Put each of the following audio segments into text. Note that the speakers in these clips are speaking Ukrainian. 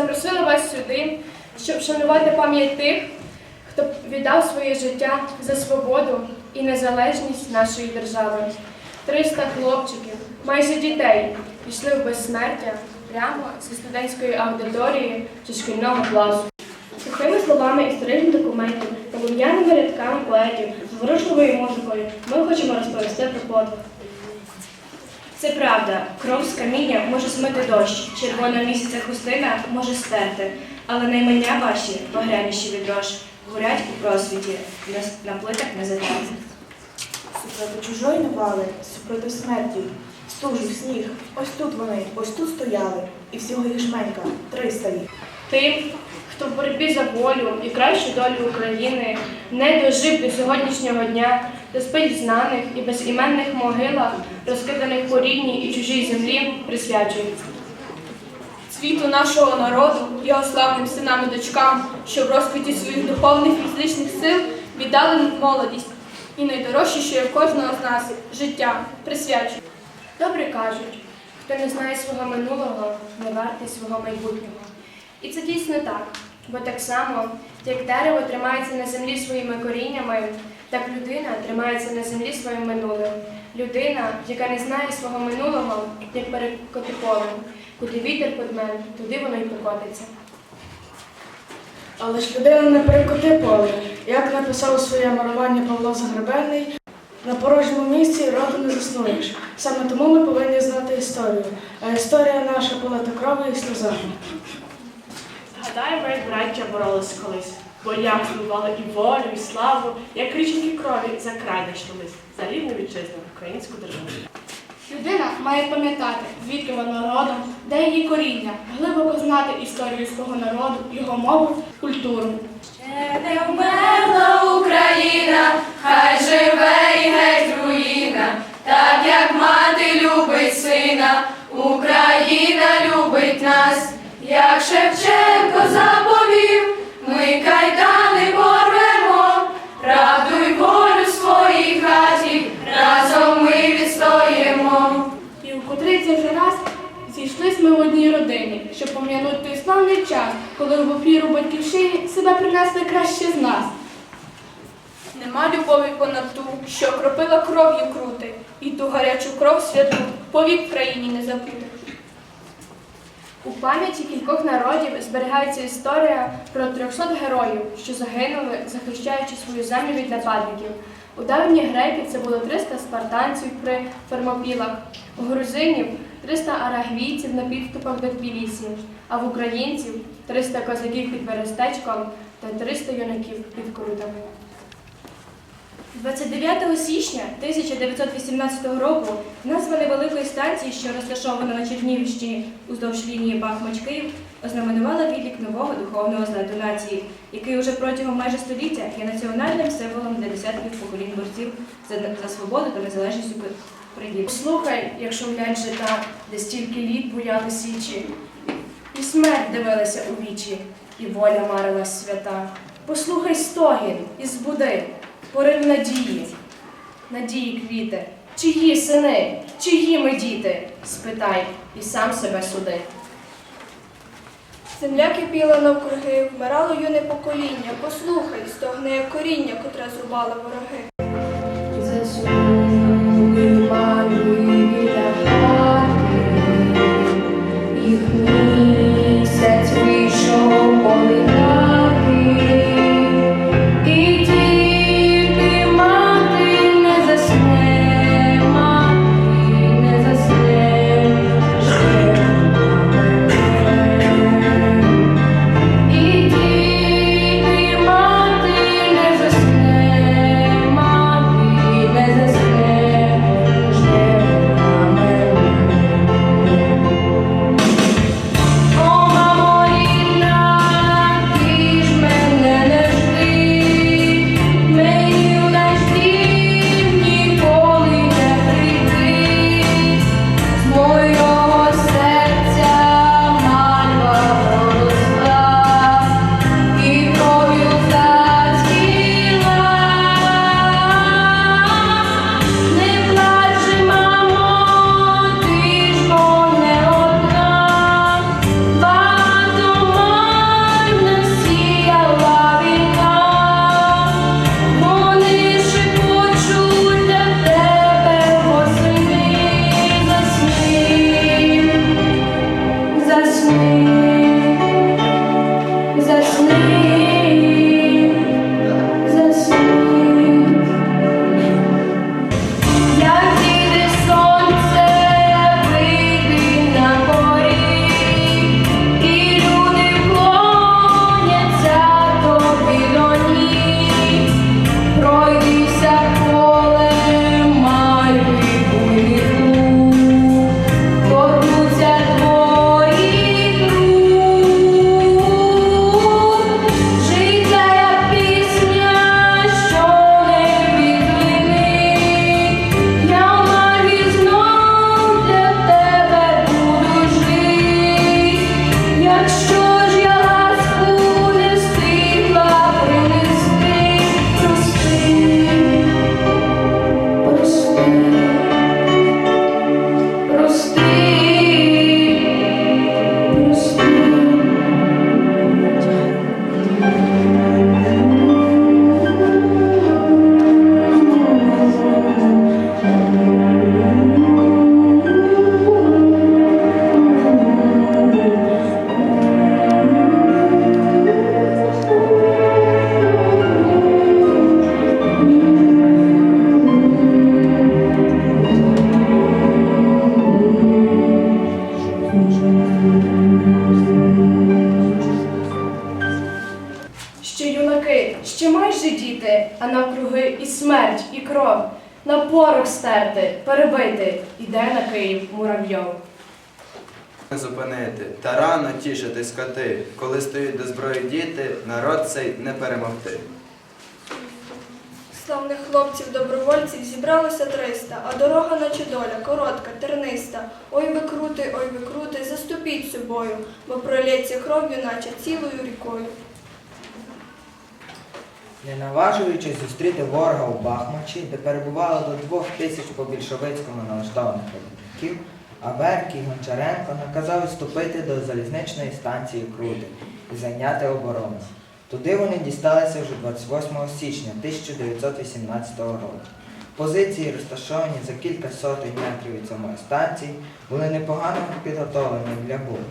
запросили вас сюди, щоб вшанувати пам'ять тих, хто віддав своє життя за свободу і незалежність нашої держави. 300 хлопчиків, майже дітей, пішли в безсмертя прямо зі студентської аудиторії чи шкільного класу. Сухими словами історичних документів та лум'яними рядками поетів, зворушливою музикою ми хочемо розповісти про подвиг. Це правда, кров з каміння може смити дощ, червона місяця хустина може стерти, але наймення ваші, багряніші від рож, горять у просвіті, на, плитах не затерти. Супроти чужої навали, супроти смерті, стужив сніг. Ось тут вони, ось тут стояли, і всього ячменька, триста їх. Тим, хто в боротьбі за волю і кращу долю України не дожив до сьогоднішнього дня, до спить знаних і безіменних могилах, розкиданих по рідній і чужій землі, присвячується. світу нашого народу, його славним синам і дочкам, що в розквіті своїх духовних і фізичних сил віддали молодість і найдорожче, що є в кожного з нас життя, присвячує. Добре кажуть, хто не знає свого минулого, не вартий свого майбутнього. І це дійсно так, бо так само, як дерево тримається на землі своїми коріннями, так людина тримається на землі своїм минулим. Людина, яка не знає свого минулого, як перекоти полем, куди вітер подме, туди воно й покотиться. Але ж людина не перекоти поле. Як написав у своє марування Павло Загребельний, на порожньому місці роду не заснуєш. Саме тому ми повинні знати історію. А історія наша полита кров'ю і сльозами. Гадаємо, як браття боролись колись, бо як здобували і волю, і славу, як річки крові за край йшлись, за рівну вітчизну, українську державу. Людина має пам'ятати, звідки вона родом, де її коріння, глибоко знати історію свого народу, його мову, культуру. Не вмерла Україна, хай живе і геть руїна, так як мати любить сина, Україна любить нас, як Шевченко заповів, ми кайдани порвемо, правду й волю своїй хаті, разом ми відстоїмо. І у котрий це вже раз зійшлись ми в одній родині, щоб пом'янути той славний час, коли в опіру батьківщині себе принесли краще з нас. Нема любові понад ту, що кропила кров'ю крути, і ту гарячу кров святу повік країні не забути. У пам'яті кількох народів зберігається історія про 300 героїв, що загинули, захищаючи свою землю від нападників. У давніх греків це було 300 спартанців при Фермопілах, у грузинів 300 арагвійців на підступах до Тбілісі, а в українців 300 козаків під Берестечком та 300 юнаків під Крутами. 29 січня 1918 року назва невеликої станції, що розташована на Чернігівщині уздовж лінії Бахмач-Київ, ознаменувала відлік нового духовного злету нації, який уже протягом майже століття є національним символом для десятків поколінь борців за, свободу та незалежність України. Послухай, як шумлять жита, де стільки літ буяли січі, і смерть дивилася у вічі, і воля марилась свята. Послухай стогін і збуди, порив надії, надії квіти, чиї сини, чиї ми діти, спитай і сам себе суди. Земля кипіла навкруги, вмирало юне покоління. Послухай, стогне коріння, котре зрубали вороги. Іде муравйов. Зупинити та рано тішити скоти, коли стоють до зброї діти, народ цей не перемогти. Славних хлопців, добровольців зібралося триста, а дорога наче доля, коротка, терниста. Ой ви крути, ой ви крути, заступіть собою, бо пролється кров'ю, наче цілою рікою. Не наважуючись зустріти ворога у Бахмачі, де перебувало до двох тисяч по більшовицькому налаштованих робітників, Аверкій Гончаренко наказав відступити до залізничної станції Крути і зайняти оборону. Туди вони дісталися вже 28 січня 1918 року. Позиції, розташовані за кілька сотень метрів від самої станції, були непогано підготовлені для бою.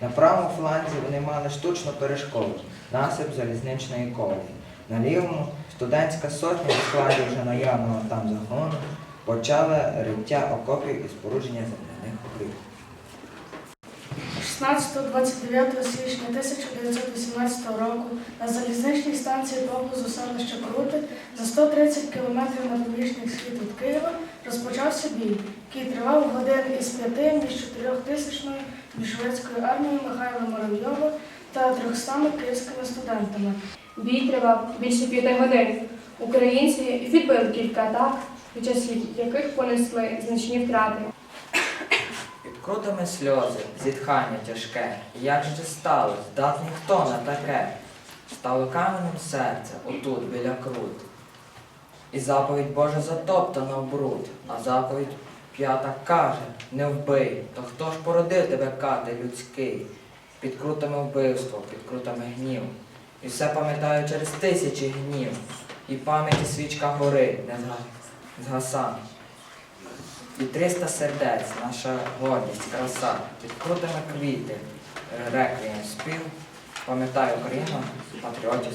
На правому фланзі вони мали штучну перешкоду, насип залізничної колії. На лівому студентська сотня у складі вже наявного там загону почала риття окопів і спорудження земляних укріпів. 16-29 січня 1918 року на залізничній станції поблизу селища Крути за 130 кілометрів на північний схід від Києва розпочався бій, який тривав годин із п'яти між 4-тисячною більшовицькою армією Михайла Муравйова та 300 київськими студентами. Бій тривав більше п'яти годин. Українці відбили кілька атак, під час яких понесли значні втрати. Під крутами сльози, зітхання тяжке. Як же це сталося? Дав ніхто на таке. Стало каменем серце отут, біля крут. І заповідь Божа затоптана в бруд, а заповідь п'ята каже, не вбий, то хто ж породив тебе, кати людський? Під крутами вбивство, під крутами гнів. І все пам'ятаю через тисячі гнів. І пам'яті свічка гори не зга- згасає. І триста сердець, наша гордість, краса, під крутими квіти, реквієм спів, пам'ятаю Україну, патріотів.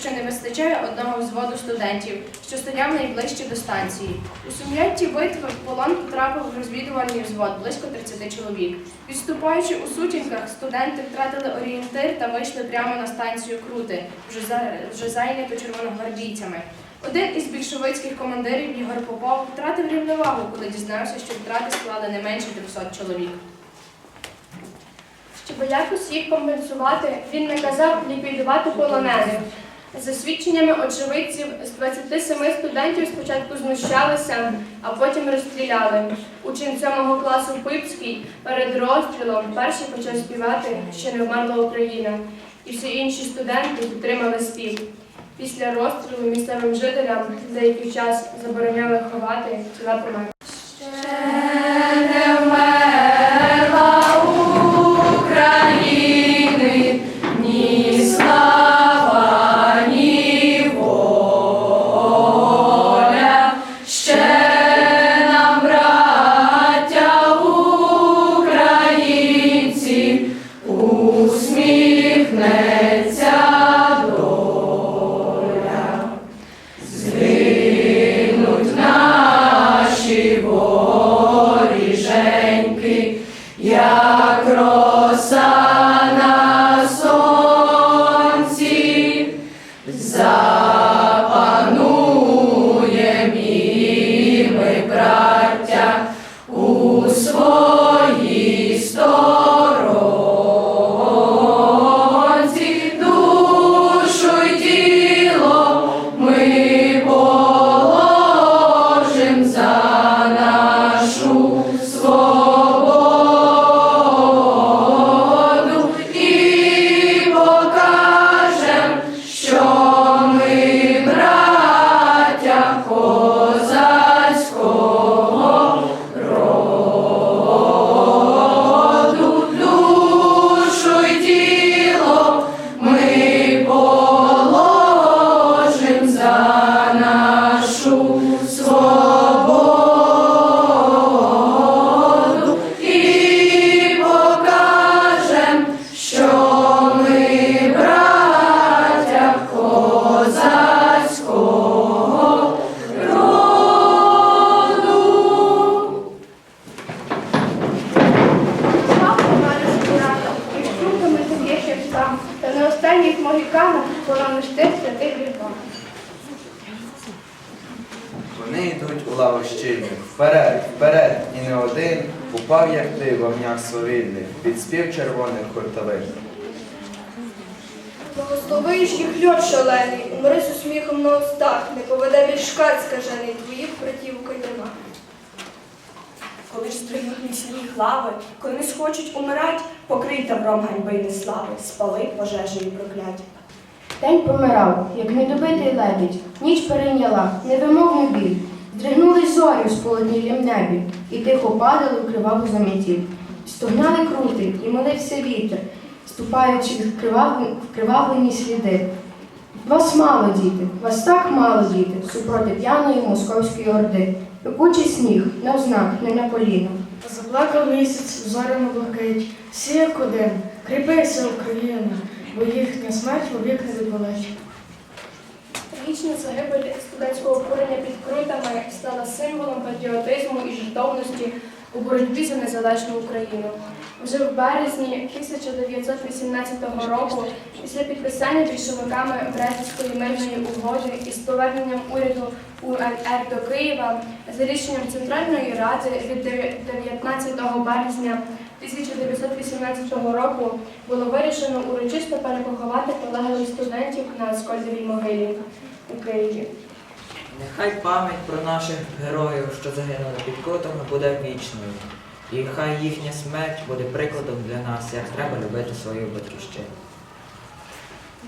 Що не вистачає одного взводу студентів, що стояв найближче до станції. У сум'ятті битви в полон потрапив розвідувальний взвод близько 30 чоловік. Відступаючи у сутінках, студенти втратили орієнтир та вийшли прямо на станцію Крути, вже, за, вже зайняту червоногвардійцями. Один із більшовицьких командирів Ігор Попов втратив рівновагу, коли дізнався, що втрати склали не менше 300 чоловік. Щоб якось їх компенсувати, він наказав ліквідувати полонених. За свідченнями очевидців, з 27 студентів спочатку знущалися, а потім розстріляли. Учень 7 класу Пипський перед розстрілом перший почав співати Ще не вмерла Україна, і всі інші студенти підтримали спів. Після розстрілу місцевим жителям деякий час забороняли ховати тіла померлих. Червоних хуртовин. Благословиш їх льот шалений, умри з усміхом на устах, не поведе більш шкат скажений, твоїх братів у. Коли ж стригнуть міцні глави, коли не схочуть умирать, покрий тавром ганьби й неслави, спали пожежею прокляття. День помирав, як недобитий лебідь, ніч перейняла, невимовний біль. Здригнулись зорі у сполотнілім небі, і тихо падали у криваву замітів. Стогнали крути, і молився вітер, ступаючи в вкривавлені сліди. Вас мало, діти, вас так мало, діти, супроти п'яної московської орди. Пекучий сніг, не ознак, не на коліна. Заплакав місяць в зоряну блакить, всі як один, кріпися, Україна, бо їхня смерть вовік не відволече. Трагічна загибель студентського курення під крутами стала символом патріотизму і жертовності у боротьбі за незалежну Україну. Вже в березні 1918 року, після підписання більшовиками Брестської мирної угоди із поверненням уряду УНР до Києва за рішенням Центральної Ради від 19 березня 1918 року було вирішено урочисто перепоховати полеглих студентів на Аскольдовій могилі у Києві. Нехай пам'ять про наших героїв, що загинули під крутами, буде вічною. І хай їхня смерть буде прикладом для нас, як треба любити свою батьківщину.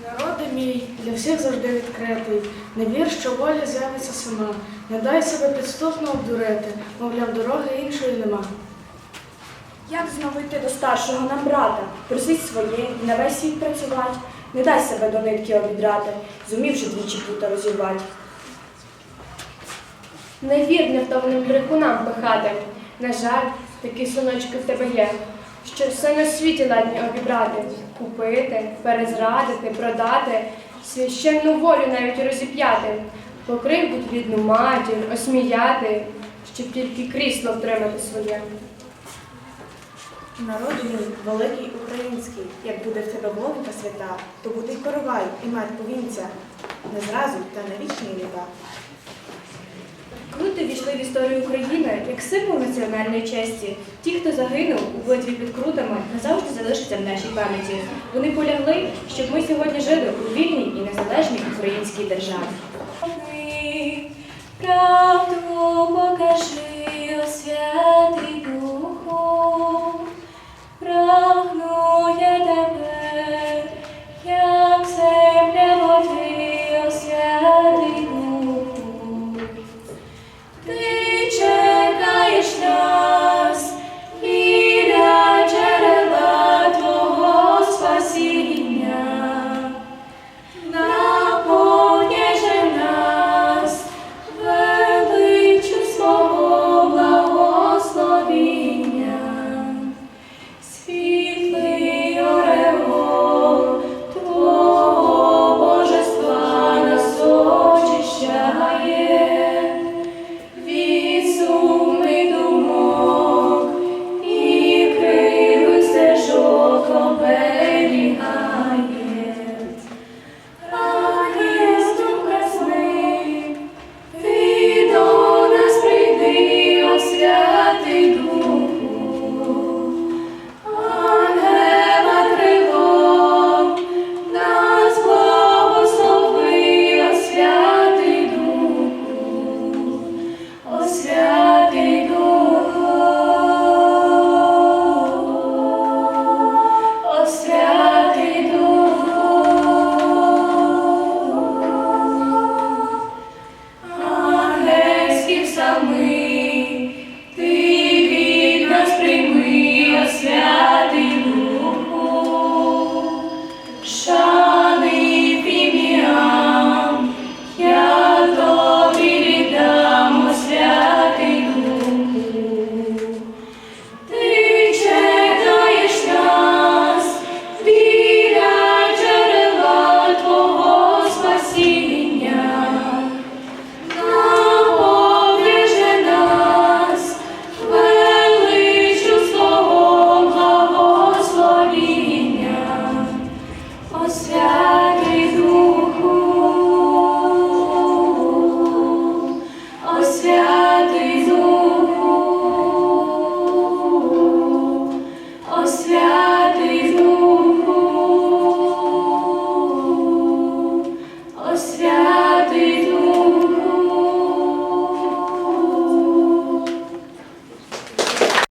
Народи мій, для всіх завжди відкритий. Не вір, що воля з'явиться сама. Не дай себе підступно обдурити, мовляв, дороги іншої нема. Як знову йти до старшого нам брата, просить своє, на весь світ працювати, не дай себе до нитки обідрати, зумівши двічі пута розірвати. Не вір невтомним брехунам пихати. На жаль, такі синочки в тебе є. що все на світі ладні обібрати, купити, перезрадити, продати, священну волю навіть розіп'яти, покривдуть рідну матір, осміяти, щоб тільки крісло втримати своє. Народу мій, великий український, як буде в тебе вовка свята, то буде й коровай, і мать повінця, не зразу, та на вічні літа. Крути війшли в історію України як символ національної честі. Ті, хто загинув у битві під крутами, назавжди залишаться в нашій пам'яті. Вони полягли, щоб ми сьогодні жили у вільній і незалежній українській державі.